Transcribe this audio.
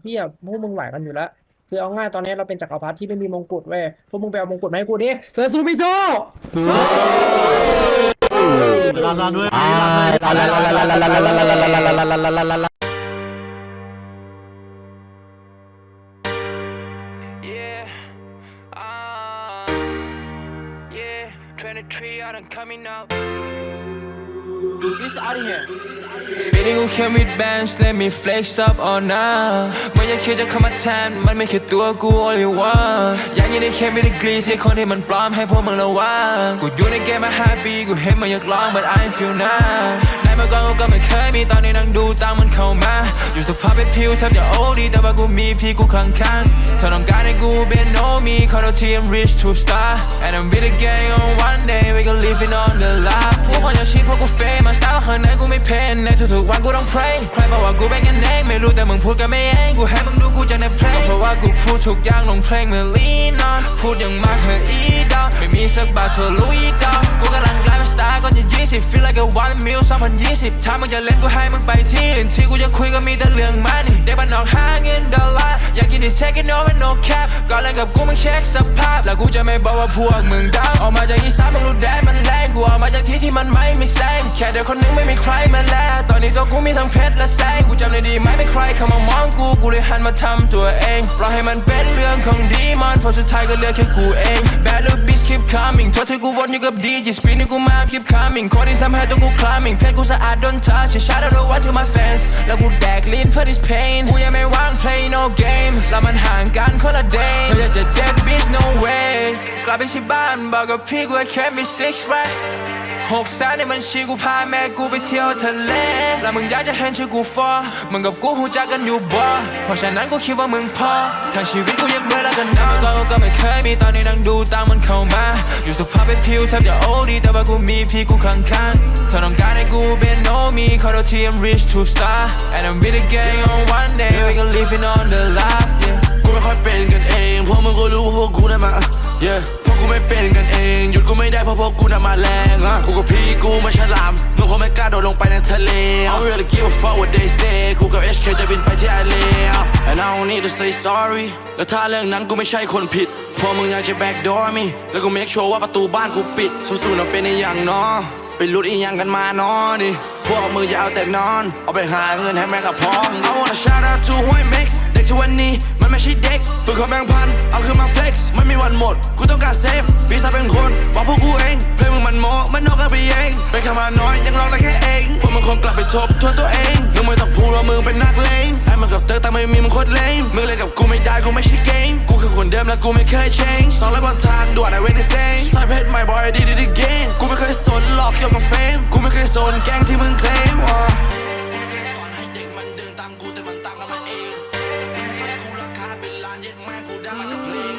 เฮียพวกมึงไหวกันอยู่แล้วคือเอาง่ายตอนนี้เราเป็นจักรพรรดิที่ไม่มีมงกุฎเว้ยพวกมึงไปเอามงกุฎมาให้กูดิเสือซูมิโซลาลาด้วย Yeah. Uh, yeah. 23 out and coming up. This out of here. Baby กูแค่ with bands let me flex up all night ไม่อยากคิดจะเข้ามาแทนมันไม่แค่ตัวกู only one อยากยินได้แค่มีดีกรีให้คนที่มันปลอมให้พวกมึงระวังกูอยู่ในเกมมาห้าปีกูเห็นมันอยากลอง but I ain't feel now ในเมื่อก่อนกูก็ไม่เคยมีตอนนี้นั่งดูตามมันเข้ามาอยู่สภาพเป็นผิวแทบจะโอดีแต่ว่ากูมีพี่กูข้างๆเธอต้องการให้กูเป็น know me ขอโทษที I'm rich to star and I'm with the gang on one day we gon' living on the life พวกคนอยากชีพเพราะกูเฟมมาสตาร์ข้างในกูไม่เพนในทุกๆวันกูต้อง pray ใครบอกว่ากูเป็นกันเองไม่รู้แต่มึงพูดกันไม่เองกูให้มึงดูกูจากในเพลงเพราะว่ากูพูดทุกอย่างลงเพลงเมื่อลีนอนพูดอย่างมากเฮออีดอกไม่มีสักบาทเธอรู้อีดอกกูกำลังกลายเป็นสตาร์ก่อนจะยี่สิบ feel like a one mil 2020ถ้ามึงจะเล่นกูให้มึงไปที่อื่นที่กูจะคุยก็มีแต่เรื่อง money เด็กบ้านนอกหาเงินดอลลาร์อยากกินที่ take it no and no cap ก่อนเล่นกับกูมึงเช็คสภาพแล้วกูจะไม่บอกว่าพวกมึงดาวออกมาจากอีสานมึงรู้ได้มันแรงกูออกมาจากที่ที่มันไม่มีแสงแค่เด็กคนหนึงไม่มีใครมาแล้วตอนนี้ตัวกูมีทั้งเพชรและแสงกูจำได้ดีไหมไม่ใครเข้ามามองกูกูเลยหันมาทำตัวเองปล่อยให้มันเป็นเรื่องของดีมอนเพราะสุดท้ายก็เหลือแค่กูเอง Bad little bitch keep coming โทษที่กูวนอยู่กับดีจีสปีดนี่กูมา keep coming คนที่ทำให้ตัวกู climbing เพชรกูสะอาด don't touch it shout out the one to my fans แล้วกูแดกลิ้นเพื่อ this pain กูยังไม่ว่าง play no games แล้วมันห่างกันคนละ day เธออยากจะ dead bitch no way กลับไปที่บ้านบอกกับพี่กูแค่มี six racks หกแสนในบัญชีกูพาแม่กูไปเที่ยวทะเล แล้วมึงอยากจะเห็นชื่อกูฟอมึงกับกูหูจักกันอยู่บ่เพราะฉะนั้นกูคิดว่ามึงพอทั้งชีวิตกูยังเบื่อแล้วกันนะก่อนกูก็ไม่เคยมีตอนนี้นั่งดูตามมันเข้ามา อยู่สภาพเป็นผิวแทบจะโอ้ดี แต่ว่ากูมีพี่กูข้างๆเธอต้องการให้กูเป็น know me ขอโทษที I'm rich to star and I'm with the gang on one day we gon' living on the life yeah กูไม่ค่อยเป็นกันเองพวกมึงก็รู้ว่าพวกกูน่ะมา yeah ด้เพราะพวกกูน่ะมาแรงอะกูกับพี่กูมาฉลามมึงคงไม่กล้าโดดลงไปในทะเล I don't really give a fuck what they say กูกับ HK จะบินไปที่ไอเล and I don't need to say sorry แล้วถ้าเรื่องนั้นกูไม่ใช่คนผิดพวกมึงอยากจะ backdoor me แล้วกู make sure ว่าประตูบ้านกูปิดสู้ๆนะเป็นไอ้อย่างน้อไปรุดอีหยังกันมาน้อดิพวกมึงอย่าเอาแต่นอน เอาไปหาเงินให้แม่กับพ้อง I wanna shout out to ห้วยเมกเด็กทุกวันนี้มันไม่ใช่เด็กฝึกขอแบ่งพัน เอาคืนมา flex ไม่มีวันหมด กูต้องการเซฟฟีซ่าเป็นคนบอกพวก มันนอกกันไปเองไป็นคำว่าน้อยยังร้องได้แค่เองพวกมึงคงกลับไปทบทวนตัวเองยังไม่ต้องพูดว่ามึงเป็นนักเลงไอ้มันกับเตอร์กแต่ไม่มีมึงโคตรเลงมึงเล่นกับกูไม่ได้กูไม่ใช่เกมกูคือคนเดิมและกูไม่เคย change สองร้อยบนทางด่วนไอเวนดิเซงสายเพชรไม่บอยดีดีดีเก่งกูไม่เคยสนหลอกเกี่ยวกับเฟมกูไม่เคยสนแกงที่มึงเคลมว่าตามกูแต่มันตามกันมันเองไม่ใช่กูราคาเป็นล้านเย็ดแม่กูได้มาจากเพลง